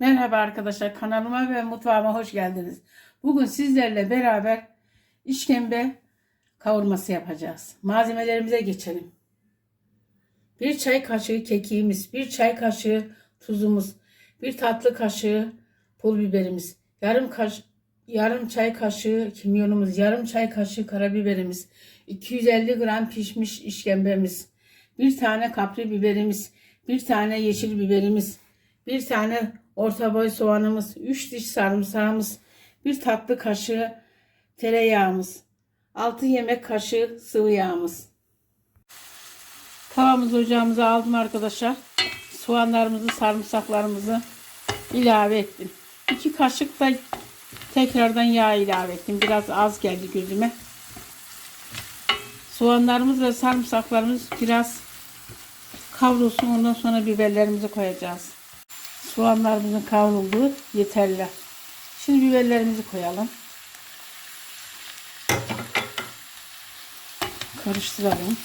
Merhaba arkadaşlar kanalıma ve mutfağıma hoş geldiniz. Bugün sizlerle beraber işkembe kavurması yapacağız. Malzemelerimize geçelim. Bir çay kaşığı kekiğimiz, bir çay kaşığı tuzumuz, bir tatlı kaşığı pul biberimiz, yarım kaş yarım çay kaşığı kimyonumuz, yarım çay kaşığı karabiberimiz, 250 gram pişmiş işkembemiz, bir tane kapri biberimiz, bir tane yeşil biberimiz, bir tane orta boy soğanımız, 3 diş sarımsağımız, bir tatlı kaşığı tereyağımız, 6 yemek kaşığı sıvı yağımız. Tavamızı ocağımıza aldım arkadaşlar. Soğanlarımızı, sarımsaklarımızı ilave ettim. 2 kaşık da tekrardan yağ ilave ettim. Biraz az geldi gözüme. Soğanlarımız ve sarımsaklarımız biraz kavrulsun. Ondan sonra biberlerimizi koyacağız. Soğanlarımızın kavrulduğu yeterli. Şimdi biberlerimizi koyalım. Karıştıralım.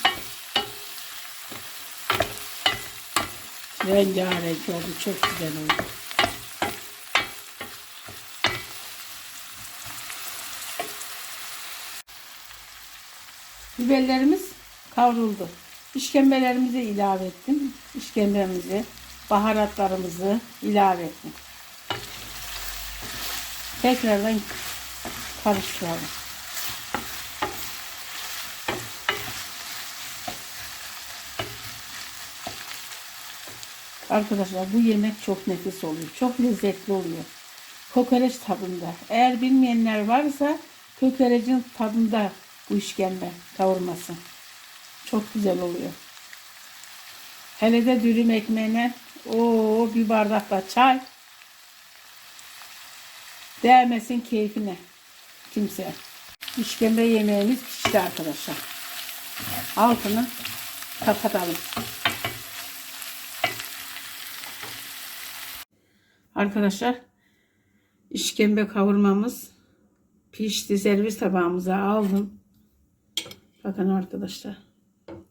Rengarenk oldu. Çok güzel oldu. Biberlerimiz kavruldu. İşkembelerimizi ilave ettim. İşkembemizi, baharatlarımızı ilave ettim. Tekrardan karıştıralım. Arkadaşlar bu yemek çok nefis oluyor. Çok lezzetli oluyor. Kokoreç tadında. Eğer bilmeyenler varsa kokorecin tadında bu işkembe kavurması. Çok güzel oluyor. Hele de dürüm ekmeğine o bir bardak da çay. Değmesin keyfine. Kimse. İşkembe yemeğimiz pişti arkadaşlar. Altını kapatalım. Arkadaşlar işkembe kavurmamız pişti. Servis tabağımıza aldım. Bakın arkadaşlar.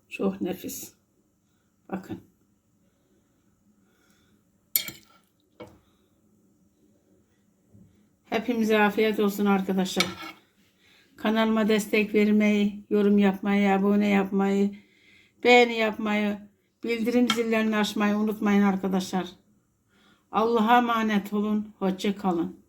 Çok nefis. Bakın. Hepimize afiyet olsun arkadaşlar. Kanalıma destek vermeyi, yorum yapmayı, abone yapmayı, beğeni yapmayı, bildirim zillerini açmayı unutmayın arkadaşlar. Allah'a emanet olun. Hoşça kalın.